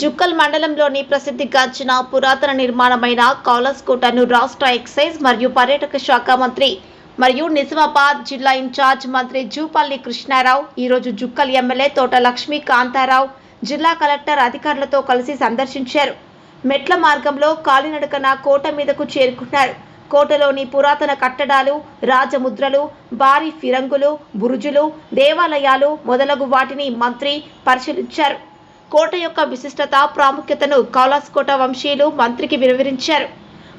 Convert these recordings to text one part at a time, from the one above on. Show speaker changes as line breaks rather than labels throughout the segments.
జుక్కల్ మండలంలోని ప్రసిద్ధిగాంచిన పురాతన నిర్మాణమైన కౌలస్కోటను రాష్ట్ర ఎక్సైజ్ మరియు పర్యాటక శాఖ మంత్రి మరియు నిజామాబాద్ జిల్లా ఇన్ఛార్జ్ మంత్రి జూపల్లి కృష్ణారావు ఈరోజు జుక్కల్ ఎమ్మెల్యే తోట లక్ష్మీ కాంతారావు జిల్లా కలెక్టర్ అధికారులతో కలిసి సందర్శించారు. మెట్ల మార్గంలో కాలినడకన కోట మీదకు చేరుకున్నారు. కోటలోని పురాతన కట్టడాలు రాజముద్రలు భారీ ఫిరంగులు బురుజులు దేవాలయాలు మొదలగు వాటిని మంత్రి పరిశీలించారు. కోట యొక్క విశిష్టత ప్రాముఖ్యతను కౌలాస్కోట వంశీయులు మంత్రికి వివరించారు.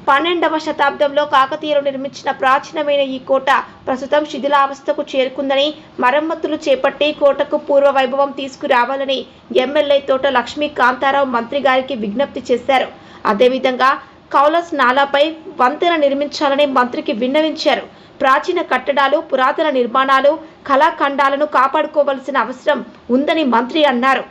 పన్నెండవ శతాబ్దంలో కాకతీయులు నిర్మించిన ప్రాచీనమైన ఈ కోట ప్రస్తుతం శిథిలావస్థకు చేరుకుందని మరమ్మతులు చేపట్టి కోటకు పూర్వ వైభవం తీసుకురావాలని ఎమ్మెల్యే తోట లక్ష్మీ కాంతారావు మంత్రి గారికి విజ్ఞప్తి చేశారు. అదేవిధంగా కౌలస్ నాలాపై వంతెన నిర్మించాలని మంత్రికి విన్నవించారు. ప్రాచీన కట్టడాలు పురాతన నిర్మాణాలు కళాఖండాలను కాపాడుకోవలసిన అవసరం ఉందని మంత్రి అన్నారు.